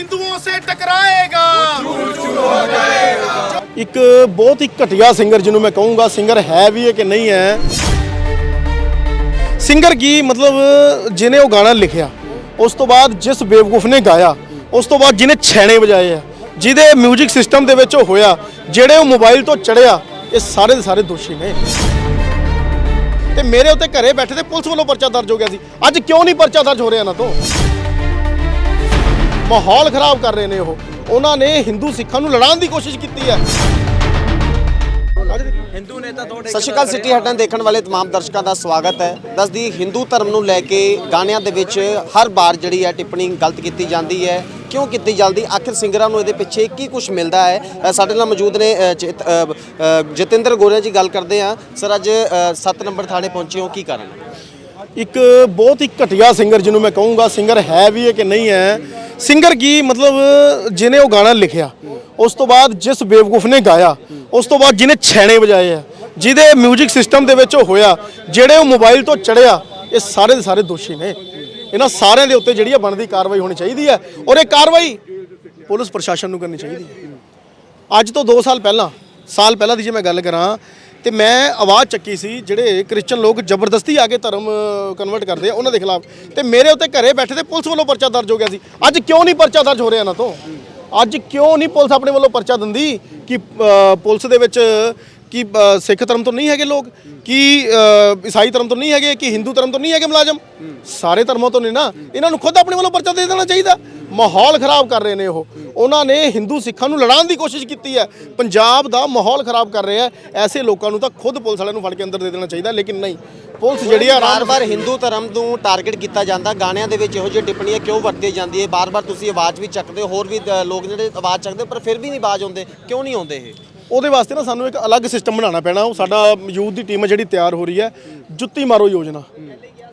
ਹਿੰਦੂਆਂ ਸੇ ਟਕਰਾਏਗਾ। ਇੱਕ ਬਹੁਤ ਹੀ ਘਟਿਆ ਸਿੰਗਰ ਜਿਹਨੂੰ ਮੈਂ ਕਹੂੰਗਾ, ਸਿੰਗਰ ਹੈ ਵੀ ਹੈ ਕਿ ਨਹੀਂ ਹੈ? ਸਿੰਗਰ ਕੀ ਮਤਲਬ ਜਿਹਨੇ ਉਹ ਗਾਣਾ ਲਿਖਿਆ, ਉਸ ਤੋਂ ਬਾਅਦ ਜਿਸ ਬੇਵਕੂਫ ਨੇ ਗਾਇਆ, ਉਸ ਤੋਂ ਬਾਅਦ ਜਿਹਨੇ ਛੈਣੇ ਵਜਾਏ ਆ, ਜਿਹਦੇ 뮤직 ਸਿਸਟਮ ਦੇ ਵਿੱਚ ਉਹ ਹੋਇਆ, ਜਿਹੜੇ ਉਹ ਮੋਬਾਈਲ ਤੋਂ ਚੜਿਆ, ਇਹ ਸਾਰੇ ਦੇ ਸਾਰੇ ਦੋਸ਼ੀ ਨੇ। ਤੇ ਮੇਰੇ ਉੱਤੇ ਘਰੇ ਬੈਠੇ ਤੇ ਪੁਲਿਸ ਵੱਲੋਂ ਪਰਚਾ ਦਰਜ ਹੋ ਗਿਆ ਸੀ। ਅੱਜ ਕਿਉਂ ਨਹੀਂ ਪਰਚਾ ਦਰਜ ਹੋ ਰਿਹਾ ਨਾ ਤੋਂ? ਮਾਹੌਲ ਖਰਾਬ ਕਰ ਰਹੇ ਨੇ ਉਹ ਉਹਨਾਂ ਨੇ ਹਿੰਦੂ ਸਿੱਖਾਂ ਨੂੰ ਲੜਾਉਣ ਦੀ ਕੋਸ਼ਿਸ਼ ਕੀਤੀ ਹੈ ਸਤਿ ਸ਼੍ਰੀ ਅਕਾਲ ਸਿਟੀ ਹਟਨ ਦੇਖਣ ਵਾਲੇ तमाम ਦਰਸ਼ਕਾਂ ਦਾ ਸਵਾਗਤ ਹੈ ਦੱਸਦੀ ਹਿੰਦੂ ਧਰਮ ਨੂੰ ਲੈ ਕੇ ਗਾਣਿਆਂ ਦੇ ਵਿੱਚ ਹਰ ਵਾਰ ਜਿਹੜੀ ਹੈ ਟਿੱਪਣੀ ਗਲਤ ਕੀਤੀ ਜਾਂਦੀ ਹੈ ਕਿਉਂ ਕੀਤੀ ਜਾਂਦੀ ਆਖਿਰ ਸਿੰਗਰਾਂ ਨੂੰ ਇਹਦੇ ਪਿੱਛੇ ਕੀ ਕੁਝ ਮਿਲਦਾ ਹੈ ਅ, ਸਾਡੇ ਨਾਲ ਮੌਜੂਦ ਨੇ ਅ, ਚੇਤ- ਅ, ਅ, ਜਤਿੰਦਰ ਗੋਰਿਆ ਜੀ ਗੱਲ ਕਰਦੇ ਆ ਸਰ ਅੱਜ 7 ਨੰਬਰ ਥਾਣੇ ਪਹੁੰਚੇ ਹੋ ਕੀ ਕਾਰਨ ਹੈ ਇੱਕ ਬਹੁਤ ਹੀ ਘਟੀਆ ਸਿੰਗਰ ਜਿਹਨੂੰ ਮੈਂ ਕਹੂੰਗਾ ਸਿੰਗਰ ਹੈ ਵੀ ਹੈ ਕਿ ਨਹੀਂ ਹੈ ਸਿੰਗਰ ਕੀ ਮਤਲਬ ਜਿਹਨੇ ਉਹ ਗਾਣਾ ਲਿਖਿਆ, ਉਸ ਤੋਂ ਬਾਅਦ ਜਿਸ ਬੇਵਕੂਫ ਨੇ ਗਾਇਆ, ਉਸ ਤੋਂ ਬਾਅਦ ਜਿਹਨੇ ਛੈਣੇ ਵਜਾਏ ਆ, ਜਿਹਦੇ 뮤직 ਸਿਸਟਮ ਦੇ ਵਿੱਚ ਉਹ ਹੋਇਆ, ਜਿਹੜੇ ਉਹ ਮੋਬਾਈਲ ਤੋਂ ਚੜਿਆ, ਇਹ ਸਾਰੇ ਦੇ ਸਾਰੇ ਦੋਸ਼ੀ ਨੇ। ਇਹਨਾਂ ਸਾਰਿਆਂ ਦੇ ਉੱਤੇ ਜਿਹੜੀ ਆ ਬਣਦੀ ਕਾਰਵਾਈ ਹੋਣੀ ਚਾਹੀਦੀ ਹੈ ਔਰ ਇਹ ਕਾਰਵਾਈ ਪੁਲਿਸ ਪ੍ਰਸ਼ਾਸਨ ਨੂੰ ਕਰਨੀ ਚਾਹੀਦੀ ਹੈ ਅੱਜ ਤੋਂ 2 ਸਾਲ ਪਹਿਲਾਂ ਸਾਲ ਪਹਿਲਾਂ ਦੀ ਜੇ ਮੈਂ ਗੱਲ ਕਰਾਂ ਤੇ ਮੈਂ ਆਵਾਜ਼ ਚੱਕੀ ਸੀ, ਜਿਹੜੇ ਕ੍ਰਿਸਚੀਅਨ ਲੋਕ ਜ਼ਬਰਦਸਤੀ ਆ ਕੇ ਧਰਮ ਕਨਵਰਟ ਕਰਦੇ ਆ, ਉਹਨਾਂ ਦੇ ਖਿਲਾਫ। ਤੇ ਮੇਰੇ ਉੱਤੇ ਘਰੇ ਬੈਠੇ ਤੇ ਪੁਲਿਸ ਵੱਲੋਂ ਪਰਚਾ ਦਰਜ ਹੋ ਗਿਆ ਸੀ। ਅੱਜ ਕਿਉਂ ਨਹੀਂ ਪਰਚਾ ਦਰਜ ਹੋ ਰਿਹਾ ਇਹਨਾਂ ਤੋਂ? ਅੱਜ ਕਿਉਂ ਨਹੀਂ ਪੁਲਿਸ ਆਪਣੇ ਵੱਲੋਂ ਪਰਚਾ ਦਿੰਦੀ ਕਿ ਪੁਲਿਸ ਦੇ ਵਿੱਚ ਕਿ ਸਿੱਖ ਧਰਮ ਤੋਂ ਨਹੀਂ ਹੈਗੇ ਲੋਕ? ਕਿ ਈਸਾਈ ਧਰਮ ਤੋਂ ਨਹੀਂ ਹੈਗੇ, ਕਿ ਹਿੰਦੂ ਧਰਮ ਤੋਂ ਨਹੀਂ ਹੈਗੇ ਮੁਲਾਜ਼ਮ? ਸਾਰੇ ਧਰਮਾਂ ਤੋਂ ਨੇ ਨਾ। ਇਹਨਾਂ ਨੂੰ ਖੁਦ ਆਪਣੇ ਵੱਲੋਂ ਪਰਚਾ ਦੇ ਦੇਣਾ ਚਾਹੀਦਾ। ਮਾਹੌਲ ਖਰਾਬ ਕਰ ਰਹੇ ਨੇ ਉਹ। ਉਹਨਾਂ ਨੇ ਹਿੰਦੂ ਸਿੱਖਾਂ ਨੂੰ ਲੜਾਉਣ ਦੀ ਕੋਸ਼ਿਸ਼ ਕੀਤੀ ਹੈ। ਪੰਜਾਬ ਦਾ ਮਾਹੌਲ ਖਰਾਬ ਕਰ ਰਿਹਾ ਹੈ। ਐਸੇ ਲੋਕਾਂ ਨੂੰ ਤਾਂ ਖੁਦ ਪੁਲਿਸ ਵਾਲਿਆਂ ਨੂੰ ਫੜ ਕੇ ਅੰਦਰ ਦੇ ਦੇਣਾ ਚਾਹੀਦਾ ਲੇਕਿਨ ਨਹੀਂ। ਪੁਲਿਸ ਜਿਹੜੀ ਆ ਬਾਰ-ਬਾਰ ਹਿੰਦੂ ਧਰਮ ਨੂੰ ਟਾਰਗੇਟ ਕੀਤਾ ਜਾਂਦਾ। ਗਾਣਿਆਂ ਦੇ ਵਿੱਚ ਇਹੋ ਜਿਹੀ ਟਿੱਪਣੀਆਂ ਕਿਉਂ ਵਰਤੀ ਜਾਂਦੀ ਹੈ ਬਾਰ-ਬਾਰ ਤੁਸੀਂ ਆਵਾਜ਼ ਵੀ ਚੱਕਦੇ ਹੋ ਹੋਰ ਵੀ ਲੋਕ ਜਿਹੜੇ ਆਵਾਜ਼ ਚੱਕਦੇ ਪਰ ਫਿਰ ਵੀ ਨਹੀਂ ਆਵਾਜ਼ ਆਉਂਦੇ। ਕਿਉਂ ਨਹੀਂ ਆਉਂਦੇ ਇਹ? ਉਹਦੇ ਵਾਸਤੇ ਨਾ ਸਾਨੂੰ ਇੱਕ ਅਲੱਗ ਸਿਸਟਮ ਬਣਾਉਣਾ ਪੈਣਾ। ਉਹ ਸਾਡਾ ਯੂਥ ਦੀ ਟੀਮ ਹੈ ਜਿਹੜੀ ਤਿਆਰ ਹੋ ਰਹੀ ਹੈ। ਜੁੱਤੀ ਮਾਰੋ ਯੋਜਨਾ।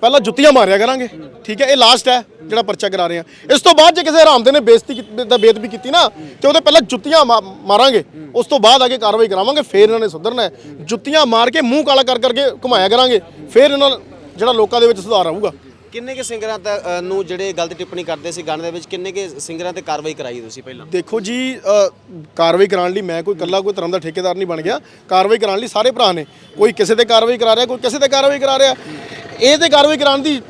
ਪਹਿਲਾਂ ਜੁੱਤੀਆਂ ਮਾਰਿਆ ਕਰਾਂਗੇ ਠੀਕ ਹੈ? ਇਹ ਲਾਸਟ ਹੈ ਜਿਹੜਾ ਪਰਚਾ ਕਰਾ ਰਹੇ ਆ ਇਸ ਤੋਂ ਬਾਅਦ ਜੇ ਕਿਸੇ ਹਰਾਮਦੇ ਨੇ ਬੇਇੱਜ਼ਤੀ ਦਾ ਬੇਦਬੀ ਕੀਤੀ ਨਾ ਤੇ ਉਹਦੇ ਪਹਿਲਾਂ ਜੁੱਤੀਆਂ ਮਾਰਾਂਗੇ। ਉਸ ਤੋਂ ਬਾਅਦ ਅੱਗੇ ਕਾਰਵਾਈ ਕਰਾਵਾਂਗੇ ਫੇਰ ਇਹਨਾਂ ਨੇ ਸੁਧਰਨਾ ਹੈ। ਜੁੱਤੀਆਂ ਮਾਰ ਕੇ ਮੂੰਹ ਕਾਲਾ ਕਰ ਕਰਕੇ ਘੁਮਾਇਆ ਕਰਾਂਗੇ ਫੇਰ ਇਹਨਾਂ ਜਿਹੜਾ ਲੋਕਾਂ ਦੇ ਵਿੱਚ ਸੁਧਾਰ ਆਊਗਾ। ਕਿੰਨੇ ਕੇ ਸਿੰਗਰਾਂ ਅ, ਨੂੰ ਜਿਹੜੇ ਗਲਤ ਟਿੱਪਣੀ ਕਰਦੇ ਸੀ ਗਾਣੇ ਦੇ ਵਿੱਚ ਕਿੰਨੇ ਕੇ ਸਿੰਗਰਾਂ ਤੇ ਕਾਰਵਾਈ ਕਰਾਈ ਤੁਸੀਂ ਪਹਿਲਾਂ? ਦੇਖੋ ਜੀ ਕਾਰਵਾਈ ਕਰਾਉਣ ਲਈ ਮੈਂ ਕੋਈ ਇਕੱਲਾ ਕੋਈ ਧਰਮ ਦਾ ਠੇਕੇਦਾਰ ਨਹੀਂ ਬਣ ਗਿਆ। ਕਾਰਵਾਈ ਕਰਾਉਣ ਲਈ ਸਾਰੇ ਭਰਾ ਨੇ। ਕੋਈ ਕਿਸੇ ਤੇ ਕਾਰਵਾਈ ਕਰਾ ਰਿਹਾ ਕੋਈ ਕਿਸੇ ਤੇ ਕਾਰਵਾਈ ਕਰਾ ਰਿਹਾ। ਇਹ ਤੇ ਕਾਰਵਾਈ ਕਰਾਉਣ ਦੀ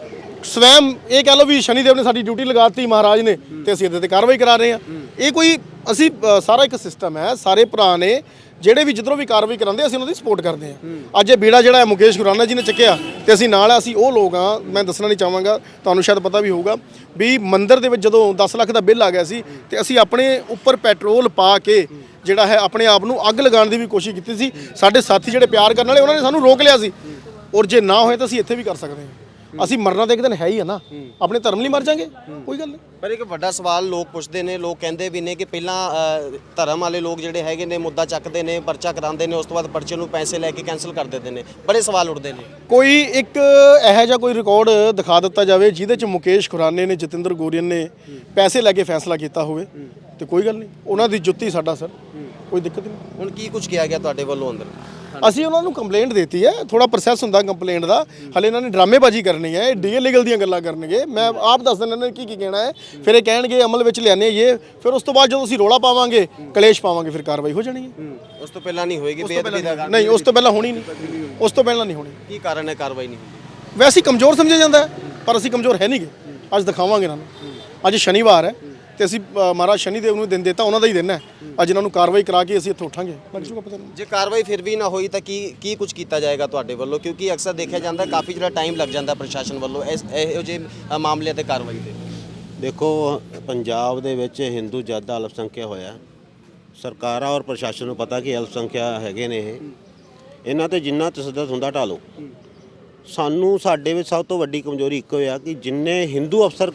ਸਵੈਮ ਇਹ ਕਹਿ ਲਓ ਵੀ ਸ਼ਨੀਦੇਵ ਨੇ ਸਾਡੀ ਡਿਊਟੀ ਲਗਾਤੀ ਮਹਾਰਾਜ ਨੇ ਤੇ ਅਸੀਂ ਇਹਦੇ ਤੇ ਕਾਰਵਾਈ ਕਰਾ ਰਹੇ ਹਾਂ। ਇਹ ਕੋਈ, ਅਸੀਂ ਸਾਰਾ ਇੱਕ ਸਿਸਟਮ ਹੈ, ਸਾਰੇ ਭਰਾ ਨੇ ਜਿਹੜੇ ਵੀ ਜਿੱਧਰੋਂ ਵੀ ਕਾਰਵਾਈ ਕਰਾਉਂਦੇ ਅਸੀਂ ਉਹਨਾਂ ਦੀ ਸਪੋਰਟ ਕਰਦੇ ਹਾਂ। ਅੱਜ ਇਹ ਬੀੜਾ ਜਿਹੜਾ ਹੈ, ਮੁਕੇਸ਼ ਖੁਰਾਨਾ ਜੀ ਨੇ ਚੱਕਿਆ ਤੇ ਅਸੀਂ ਨਾਲ ਆ, ਅਸੀਂ ਉਹ ਲੋਕ ਆ ਮੈਂ ਦੱਸਣਾ ਨਹੀਂ ਚਾਹਾਂਗਾ, ਤੁਹਾਨੂੰ ਸ਼ਾਇਦ ਪਤਾ ਵੀ ਹੋਊਗਾ ਵੀ ਮੰਦਿਰ ਦੇ ਵਿੱਚ ਜਦੋਂ 10 ਲੱਖ ਦਾ ਬਿੱਲ ਆ ਗਿਆ ਸੀ ਤੇ ਅਸੀਂ ਆਪਣੇ ਉੱਪਰ ਪੈਟਰੋਲ ਪਾ ਕੇ ਜਿਹੜਾ ਹੈ, ਆਪਣੇ ਆਪ ਨੂੰ ਅੱਗ ਲਗਾਉਣ ਦੀ ਵੀ ਕੋਸ਼ਿਸ਼ ਕੀਤੀ ਸੀ। ਸਾਡੇ ਸਾਥੀ ਜਿਹੜੇ ਪਿਆਰ ਕਰਨ ਵਾਲੇ, ਉਹਨਾਂ ਨੇ ਸਾਨੂੰ ਰੋਕ ਲਿਆ ਸੀ। ਔਰ ਜੇ ਨਾ ਹੋਏ ਤਾਂ ਅਸੀਂ ਇੱਥੇ ਵੀ ਕਰ ਸਕਦੇ ਹਾਂ। ਅਸੀਂ ਮਰਨਾ ਤਾਂ ਇੱਕ ਦਿਨ ਹੈ ਹੀ ਹੈ ਨਾ। ਆਪਣੇ ਧਰਮ ਲਈ ਮਰ ਜਾਾਂਗੇ। ਕੋਈ ਗੱਲ ਨਹੀਂ। ਪਰ ਇੱਕ ਵੱਡਾ ਸਵਾਲ ਲੋਕ ਪੁੱਛਦੇ ਨੇ ਲੋਕ ਕਹਿੰਦੇ ਵੀ ਨੇ ਕਿ ਪਹਿਲਾਂ ਅ, ਧਰਮ ਵਾਲੇ ਲੋਕ ਜਿਹੜੇ ਹੈਗੇ ਨੇ ਮੁੱਦਾ ਚੱਕਦੇ ਨੇ ਪਰਚਾ ਕਰਾਉਂਦੇ ਨੇ ਉਸ ਤੋਂ ਬਾਅਦ ਪਰਚੇ ਨੂੰ ਪੈਸੇ ਲੈ ਕੇ ਕੈਨਸਲ ਕਰ ਦਿੰਦੇ ਨੇ। ਬੜੇ ਸਵਾਲ ਉੱਠਦੇ ਨੇ। ਕੋਈ ਇੱਕ ਇਹੋ ਜਿਹਾ ਕੋਈ ਰਿਕਾਰਡ ਦਿਖਾ ਦਿੱਤਾ ਜਾਵੇ ਜਿਹਦੇ ਚ ਮੁਕੇਸ਼ ਖੁਰਾਨੇ ਨੇ ਜਤਿੰਦਰ ਗੋਰੀਅਨ ਨੇ ਪੈਸੇ ਲੈ ਕੇ ਫੈਸਲਾ ਕੀਤਾ ਹੋਵੇ ਤੇ ਕੋਈ ਗੱਲ ਨਹੀਂ। ਉਹਨਾਂ ਦੀ ਜੁੱਤੀ ਸਾਡਾ ਸਰ। ਕੋਈ ਦਿੱਕਤ ਨਹੀਂ। ਹੁਣ ਕੀ ਕੁਝ ਕਿਹਾ ਗਿਆ ਤੁਹਾਡੇ ਵੱਲੋਂ ਅੰਦਰ? ਅਸੀਂ ਉਹਨਾਂ ਨੂੰ ਕੰਪਲੇਂਟ ਦਿੱਤੀ ਹੈ। ਥੋੜਾ ਪ੍ਰੋਸੈਸ ਹੁੰਦਾ ਕੰਪਲੇਂਟ ਦਾ। ਹਲੇ ਇਹਨਾਂ ਨੇ ਡਰਾਮੇਬਾਜ਼ੀ ਕਰਨੀ ਹੈ। ਡੀਏ ਲੀਗਲ ਦੀਆਂ ਗੱਲਾਂ ਕਰਨਗੇ। ਮੈਂ ਆਪ ਦੱਸ ਦਿੰਦਾ ਇਹਨਾਂ ਨੇ ਕੀ ਕੀ ਕਹਿਣਾ ਹੈ। ਫਿਰ ਇਹ ਕਹਿਣਗੇ ਅਮਲ ਵਿੱਚ ਲਿਆਨੇ ਇਹ। ਫਿਰ ਉਸ ਤੋਂ ਬਾਅਦ ਜਦੋਂ ਅਸੀਂ ਰੋਲਾ ਪਾਵਾਂਗੇ ਕਲੇਸ਼ ਪਾਵਾਂਗੇ ਫਿਰ ਕਾਰਵਾਈ ਹੋ ਜਾਣੀ ਹੈ। ਉਸ ਤੋਂ ਪਹਿਲਾਂ ਨਹੀਂ ਹੋਏਗੀ ਬੇਅਦਬੀ ਦਾ ਨਹੀਂ ਉਸ ਤੋਂ ਪਹਿਲਾਂ ਹੋਣੀ ਨਹੀਂ। ਉਸ ਤੋਂ ਪਹਿਲਾਂ ਨਹੀਂ ਹੋਣੀ। ਕੀ ਕਾਰਨ ਹੈ ਕਾਰਵਾਈ ਨਹੀਂ ਹੁੰਦੀ ਵੈਸੇ ਕਮਜ਼ੋਰ ਸਮਝਿਆ ਜਾਂਦਾ ਪਰ ਅਸੀਂ ਕਮਜ਼ੋਰ ਹੈ ਨਹੀਂਗੇ ਅੱਜ ਦਿਖਾਵਾਂਗੇ ਇਹਨਾਂ ਨੂੰ। ਅੱਜ ਸ਼ਨੀਵਾਰ ਹੈ। ਤੇ ਅਸੀਂ ਮਹਾਰਾਜ ਸ਼ਨੀਦੇਵ ਨੂੰ ਦਿਨ ਦਿੱਤਾ ਉਹਨਾਂ ਦਾ ਹੀ ਦਿਨ ਹੈ। ਅੱਜ ਇਹਨਾਂ ਨੂੰ ਕਾਰਵਾਈ ਕਰਾ ਕੇ ਅਸੀਂ ਇੱਥੇ ਉਠਾਂਗੇ। ਲੱਗ ਜੂਗਾ ਪਤਾ ਨਹੀਂ। ਜੇ ਕਾਰਵਾਈ ਫਿਰ ਵੀ ਨਾ ਹੋਈ ਤਾਂ ਕੀ ਕੀ ਕੁਝ ਕੀਤਾ ਜਾਏਗਾ ਤੁਹਾਡੇ ਵੱਲੋਂ? ਕਿਉਂਕਿ ਅਕਸਰ ਦੇਖਿਆ ਜਾਂਦਾ ਕਾਫੀ ਜਿਹੜਾ ਟਾਈਮ ਲੱਗ ਜਾਂਦਾ ਪ੍ਰਸ਼ਾਸਨ ਵੱਲੋਂ ਇਸ ਇਹੋ ਜਿਹੇ ਮਾਮਲਿਆਂ ਤੇ ਕਾਰਵਾਈ ਤੇ। ਦੇਖੋ ਪੰਜਾਬ ਦੇ ਵਿੱਚ ਹਿੰਦੂ ਜ਼ਿਆਦਾ ਅਲਪਸੰਖਿਆ ਹੋਇਆ। ਸਰਕਾਰਾਂ ਔਰ ਪ੍ਰਸ਼ਾਸਨ ਨੂੰ ਪਤਾ ਕਿ ਅਲਪਸੰਖਿਆ ਹੈਗੇ ਨੇ ਇਹ। ਇਹਨਾਂ ਤੇ ਜਿੰਨਾ ਤਸੱਦਦ ਹੁੰਦਾ ਢਾਲੋ। ਸਾਨੂੰ ਸਾਡੇ ਵਿੱਚ ਸਭ ਤੋਂ ਵੱਡੀ ਕਮਜ਼ੋਰੀ ਇੱਕੋ ਆ ਕਿ ਜਿੰਨੇ ਹਿੰਦੂ ਅਫਸਰ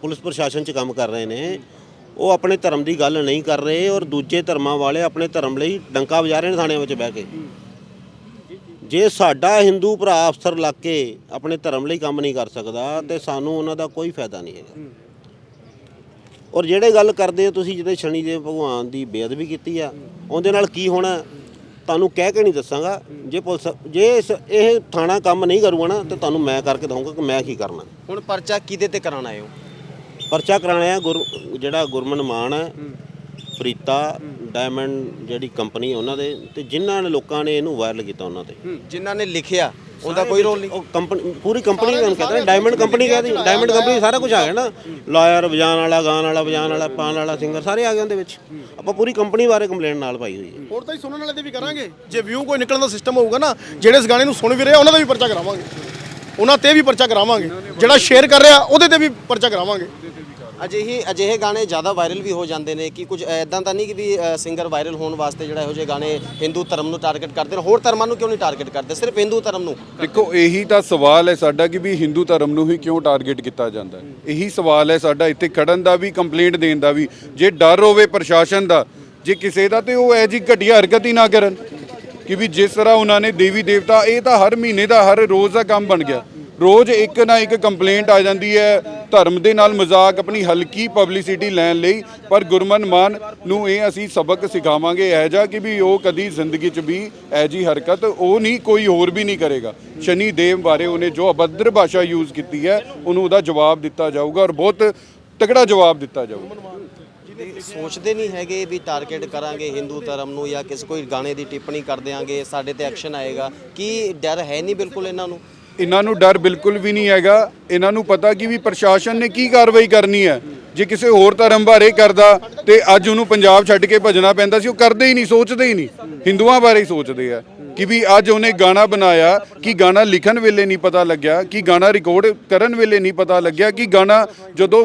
ਪੁਲਿਸ ਪ੍ਰਸ਼ਾਸਨ 'ਚ ਕੰਮ ਕਰ ਰਹੇ ਨੇ, ਉਹ ਆਪਣੇ ਧਰਮ ਦੀ ਗੱਲ ਨਹੀਂ ਕਰ ਰਹੇ ਔਰ ਦੂਜੇ ਧਰਮਾਂ ਵਾਲੇ ਆਪਣੇ ਧਰਮ ਲਈ ਡੰਕਾ ਵਜਾ ਰਹੇ ਨੇ ਥਾਣਿਆਂ ਵਿੱਚ ਬਹਿ ਕੇ। ਜੇ ਸਾਡਾ ਹਿੰਦੂ ਭਰਾ ਅਫਸਰ ਲੱਗ ਕੇ ਆਪਣੇ ਧਰਮ ਲਈ ਕੰਮ ਨਹੀਂ ਕਰ ਸਕਦਾ, ਤੇ ਸਾਨੂੰ ਉਹਨਾਂ ਦਾ ਕੋਈ ਫਾਇਦਾ ਨਹੀਂ ਹੈਗਾ। ਔਰ ਜਿਹੜੇ ਗੱਲ ਕਰਦੇ ਹੋ ਤੁਸੀਂ, ਜਿਹਦੇ ਸ਼ਨੀ ਦੇਵ ਭਗਵਾਨ ਦੀ ਬੇਅਦਬੀ ਕੀਤੀ ਆ, ਉਹਦੇ ਨਾਲ ਕੀ ਹੋਣਾ, ਤੁਹਾਨੂੰ ਕਹਿ ਕੇ ਨਹੀਂ ਦੱਸਾਂਗਾ। ਜੇ ਪੁਲਿਸ, ਜੇ ਇਸ- ਇਹ ਥਾਣਾ ਕੰਮ ਨਹੀਂ ਕਰੂਗਾ ਨਾ, ਤੇ ਤੁਹਾਨੂੰ ਮੈਂ ਕਰਕੇ ਦਊਂਗਾ ਕਿ ਮੈਂ ਕੀ ਕਰਨਾ। ਹੁਣ ਪਰਚਾ ਕਿਹਦੇ ਤੇ ਕਰਾਉਣਾ ਹੈ? ਉਹ ਪਰਚਾ ਕਰਾਣਾ ਹੈ ਗੁਰ ਜਿਹੜਾ ਗੁਰਮਨ ਮਾਨ ਹੈ ਪ੍ਰੀਤਾ ਡਾਇਮੰਡ ਜਿਹੜੀ ਕੰਪਨੀ ਉਹਨਾਂ ਦੇ ਤੇ ਜਿਨ੍ਹਾਂ ਨੇ ਲੋਕਾਂ ਨੇ ਇਹਨੂੰ ਵਾਇਰਲ ਕੀਤਾ ਉਹਨਾਂ ਤੇ। ਜਿਨ੍ਹਾਂ ਨੇ ਲਿਖਿਆ ਉਹਦਾ ਕੋਈ ਰੋਲ ਨਹੀਂ। ਉਹ ਕੰਪਨੀ ਪੂਰੀ ਕੰਪਨੀ ਨੂੰ ਕਹਿੰਦੇ ਡਾਇਮੰਡ ਕੰਪਨੀ ਕਹਿੰਦੀ ਡਾਇਮੰਡ ਕੰਪਨੀ ਸਾਰਾ ਕੁਝ ਆ ਗਿਆ ਨਾ। ਲਾਇਰ ਵਜਾਣ ਵਾਲਾ ਗਾਣ ਵਾਲਾ ਵਜਾਣ ਵਾਲਾ ਪਾਣ ਵਾਲਾ ਸਿੰਗਰ ਸਾਰੇ ਆ ਗਏ ਉਹਦੇ ਵਿੱਚ। ਆਪਾਂ ਪੂਰੀ ਕੰਪਨੀ ਬਾਰੇ ਕੰਪਲੇਂਟ ਨਾਲ ਪਾਈ ਹੋਈ ਹੈ। ਹੋਰ ਤਾਂ ਹੀ ਸੁਣਨ ਵਾਲੇ ਤੇ ਵੀ ਕਰਾਂਗੇ। ਜੇ ਵਿਊ ਕੋਈ ਨਿਕਲਣ ਦਾ ਸਿਸਟਮ ਹੋਊਗਾ ਨਾ ਜਿਹੜੇ ਇਸ ਗਾਣੇ ਨੂੰ ਸੁਣ ਵੀ ਰਹੇ ਆ, ਉਹਨਾਂ ਦਾ ਵੀ ਪਰਚਾ ਕਰਾਵਾਂਗੇ। ਉਹਨਾਂ ਤੇ ਵੀ ਪਰਚਾ ਕਰਾਵਾਂਗੇ। ਜਿਹੜਾ ਸ਼ੇਅਰ ਕਰ ਰਿਹਾ ਉਹਦੇ ਤੇ ਵੀ ਪਰਚਾ ਕਰਾਵਾਂਗੇ। ਅਜਿਹੇ ਅਜਿਹੇ ਗਾਣੇ ਜ਼ਿਆਦਾ ਵਾਇਰਲ ਵੀ ਹੋ ਜਾਂਦੇ ਨੇ ਕਿ ਕੁਝ ਐਦਾਂ ਤਾਂ ਨਹੀਂ ਕਿ ਵੀ ਸਿੰਗਰ ਵਾਇਰਲ ਹੋਣ ਵਾਸਤੇ ਜਿਹੜਾ ਇਹੋ ਜਿਹੇ ਗਾਣੇ ਹਿੰਦੂ ਧਰਮ ਨੂੰ ਟਾਰਗੇਟ ਕਰਦੇ ਨੇ। ਹੋਰ ਧਰਮਾਂ ਨੂੰ ਕਿਉਂ ਨਹੀਂ ਟਾਰਗੇਟ ਕਰਦੇ? ਸਿਰਫ ਹਿੰਦੂ ਧਰਮ ਨੂੰ ਦੇਖੋ, ਇਹੀ ਤਾਂ ਸਵਾਲ ਹੈ ਸਾਡਾ ਕਿ ਵੀ ਹਿੰਦੂ ਧਰਮ ਨੂੰ ਹੀ ਕਿਉਂ ਟਾਰਗੇਟ ਕੀਤਾ ਜਾਂਦਾ ਹੈ? ਇਹੀ ਸਵਾਲ ਹੈ ਸਾਡਾ ਇੱਥੇ ਖੜਨ ਦਾ ਵੀ ਕੰਪਲੇਂਟ ਦੇਣ ਦਾ ਵੀ। ਜੇ ਡਰ ਹੋਵੇ ਪ੍ਰਸ਼ਾਸਨ ਦਾ, ਜੇ ਕਿਸੇ ਦਾ ਤੇ ਉਹ ਐ ਜੀ ਘਟੀਆ ਹਰਕਤ ਹੀ ਨਾ ਕਰਨ ਕਿ ਵੀ ਜਿਸ ਤਰ੍ਹਾਂ ਉਹਨਾਂ ਨੇ ਦੇਵੀ ਦੇਵਤਾ ਇਹ ਤਾਂ ਹਰ ਮਹੀਨੇ ਦਾ, ਹਰ ਰੋਜ਼ ਦਾ ਕੰਮ ਬਣ ਗਿਆ। ਰੋਜ਼ ਇੱਕ ਨਾ ਇੱਕ ਕੰਪਲੇਂਟ ਆ ਜਾਂਦੀ ਹੈ। ਧਰਮ ਦੇ ਨਾਲ ਮਜ਼ਾਕ, ਆਪਣੀ ਹਲਕੀ ਪਬਲਿਸਿਟੀ ਲੈਣ ਲਈ। ਪਰ ਗੁਰਮਨ ਮਾਨ ਨੂੰ ਇਹ ਅਸੀਂ ਸਬਕ ਸਿਖਾਵਾਂਗੇ। ਇਹ ਜਾ ਕਿ ਵੀ ਉਹ ਕਦੀ ਜ਼ਿੰਦਗੀ 'ਚ ਵੀ ਇਹ ਜੀ ਹਰਕਤ ਉਹ ਨਹੀਂ, ਕੋਈ ਹੋਰ ਵੀ ਨਹੀਂ ਕਰੇਗਾ। ਸ਼ਨੀ ਦੇਵ ਬਾਰੇ ਉਹਨੇ ਜੋ ਅਭਦਰ ਭਾਸ਼ਾ ਯੂਜ਼ ਕੀਤੀ ਹੈ, ਉਹਨੂੰ ਉਹਦਾ ਜਵਾਬ ਦਿੱਤਾ ਜਾਊਗਾ ਔਰ ਬਹੁਤ ਤਕੜਾ ਜਵਾਬ ਦਿੱਤਾ ਜਾਊਗਾ। ਸੋਚਦੇ ਨਹੀਂ ਹੈਗੇ ਵੀ ਟਾਰਗੇਟ ਕਰਾਂਗੇ ਹਿੰਦੂ ਧਰਮ ਨੂੰ ਜਾਂ ਕਿਸੇ ਕੋਈ ਗਾਣੇ ਦੀ ਟਿੱਪਣੀ ਕਰ ਦਿਆਂਗੇ, ਸਾਡੇ ਤੇ ਐਕਸ਼ਨ ਆਏਗਾ। ਕੀ ਡਰ ਹੈ ਨਹੀਂ ਬਿਲਕੁਲ ਇਹਨਾਂ ਨੂੰ? ਇਹਨਾਂ ਨੂੰ ਡਰ ਬਿਲਕੁਲ ਵੀ ਨਹੀਂ ਹੈਗਾ। ਇਹਨਾਂ ਨੂੰ ਪਤਾ ਕਿ ਵੀ ਪ੍ਰਸ਼ਾਸਨ ਨੇ ਕੀ ਕਾਰਵਾਈ ਕਰਨੀ ਹੈ। ਜੇ ਕਿਸੇ ਹੋਰ ਧਰਮ ਬਾਰੇ ਕਰਦਾ ਤੇ ਅੱਜ ਉਹਨੂੰ ਪੰਜਾਬ ਛੱਡ ਕੇ ਭਜਣਾ ਪੈਂਦਾ ਸੀ, ਉਹ ਕਰਦੇ ਹੀ ਨਹੀਂ, ਸੋਚਦੇ ਹੀ ਨਹੀਂ। ਹਿੰਦੂਆਂ ਬਾਰੇ ਹੀ ਸੋਚਦੇ ਆ ਕਿ ਵੀ ਅੱਜ ਉਹਨੇ ਗਾਣਾ ਬਣਾਇਆ, ਕਿ ਗਾਣਾ ਲਿਖਣ ਵੇਲੇ ਨਹੀਂ ਪਤਾ ਲੱਗਿਆ, ਕਿ ਗਾਣਾ ਰਿਕਾਰਡ ਕਰਨ ਵੇਲੇ ਨਹੀਂ ਪਤਾ ਲੱਗਿਆ, ਕਿ ਗਾਣਾ ਜਦੋਂ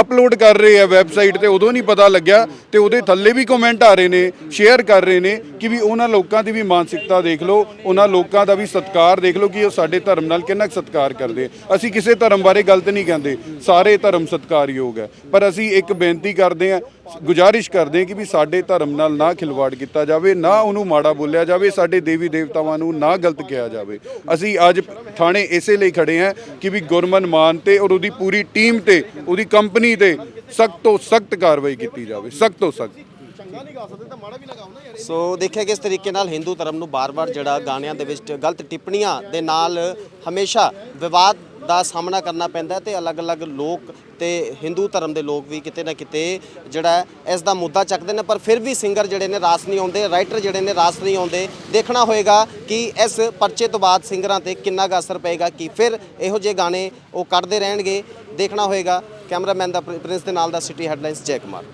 ਅਪਲੋਡ ਕਰ ਰਹੇ ਆ ਵੈਬਸਾਈਟ ਤੇ, ਉਦੋਂ ਨਹੀਂ ਪਤਾ ਲੱਗਿਆ ਤੇ ਉਹਦੇ ਥੱਲੇ ਵੀ ਕਮੈਂਟ ਆ ਰਹੇ ਨੇ ਸ਼ੇਅਰ ਕਰ ਰਹੇ ਨੇ ਕਿ ਵੀ ਉਹਨਾਂ ਲੋਕਾਂ ਦੀ ਵੀ ਮਾਨਸਿਕਤਾ ਦੇਖ ਲਓ, ਉਹਨਾਂ ਲੋਕਾਂ ਦਾ ਵੀ ਸਤਿਕਾਰ ਦੇਖ ਲਓ ਕਿ ਉਹ ਸਾਡੇ ਧਰਮ ਨਾਲ ਕਿੰਨਾ ਕੁ ਸਤਿਕਾਰ ਕਰਦੇ ਅਸੀਂ ਕਿਸੇ ਧਰਮ ਬਾਰੇ ਗਲਤ ਨਹੀਂ ਕਹਿੰਦੇ, ਸਾਰੇ ਧਰਮ ਸਤਿਕਾਰਯੋਗ ਹੈ। ਪਰ ਅਸੀਂ ਇੱਕ ਬੇਨਤੀ ਕਰਦੇ ਆ ਗੁਜ਼ਾਰਿਸ਼ ਕਰਦੇ ਹਾਂ ਕਿ ਵੀ ਸਾਡੇ ਧਰਮ ਨਾਲ ਨਾ ਖਿਲਵਾੜ ਕੀਤਾ ਜਾਵੇ, ਨਾ ਉਹਨੂੰ ਮਾੜਾ ਬੋਲਿਆ ਜਾਵੇ, ਸਾਡੇ ਦੇਵੀ ਦੇਵਤਾਵਾਂ ਨੂੰ ਨਾ ਗਲਤ ਕਿਹਾ ਜਾਵੇ। ਅਸੀਂ ਅੱਜ ਥਾਣੇ ਇਸੇ ਲਈ ਖੜੇ ਹਾਂ ਕਿ ਵੀ ਗੁਰਮਨ ਮਾਨ ਤੇ ਔਰ ਉਹਦੀ ਪੂਰੀ ਟੀਮ ਤੇ ਉਹਦੀ ਕੰਪਨੀ ਤੇ ਸਖਤ ਤੋਂ ਸਖਤ ਕਾਰਵਾਈ ਕੀਤੀ ਜਾਵੇ ਸਖਤ ਤੋਂ ਸਖਤ। ਸੋ ਦੇਖਿਆ ਕਿਸ ਤਰੀਕੇ ਨਾਲ ਹਿੰਦੂ ਧਰਮ ਨੂੰ ਬਾਰ-ਬਾਰ ਜਿਹੜਾ ਗਾਣਿਆਂ ਦੇ ਵਿੱਚ ਗਲਤ ਟਿੱਪਣੀਆਂ ਦੇ ਨਾਲ ਹਮੇਸ਼ਾ ਵਿਵਾਦ ਦਾ ਸਾਹਮਣਾ ਕਰਨਾ ਪੈਂਦਾ ਤੇ ਅਲੱਗ-ਅਲੱਗ ਲੋਕ ਤੇ ਹਿੰਦੂ ਧਰਮ ਦੇ ਲੋਕ ਵੀ ਕਿਤੇ ਨਾ ਕਿਤੇ ਜਿਹੜਾ ਇਸ ਦਾ ਮੁੱਦਾ ਚੱਕਦੇ ਨੇ ਪਰ ਫਿਰ ਵੀ ਸਿੰਗਰ ਜਿਹੜੇ ਨੇ ਰਾਸ ਨਹੀਂ ਆਉਂਦੇ ਰਾਈਟਰ ਜਿਹੜੇ ਨੇ ਰਾਸ ਨਹੀਂ ਆਉਂਦੇ। ਦੇਖਣਾ ਹੋਏਗਾ ਕਿ ਇਸ ਪਰਚੇ ਤੋਂ ਬਾਅਦ ਸਿੰਗਰਾਂ ਤੇ ਕਿੰਨਾ ਕੁ ਅਸਰ ਪਏਗਾ ਕਿ ਫਿਰ ਇਹੋ ਜਿਹੇ ਗਾਣੇ ਉਹ ਕੱਢਦੇ ਰਹਿਣਗੇ। ਦੇਖਣਾ ਹੋਏਗਾ। ਕੈਮਰਾਮੈਨ ਦਾ ਪ੍ਰਿੰਸ ਦੇ ਨਾਲ ਦਾ ਸਿਟੀ ਹੈਡਲਾਈਨਸ ਜੈ ਕੁਮਾਰ।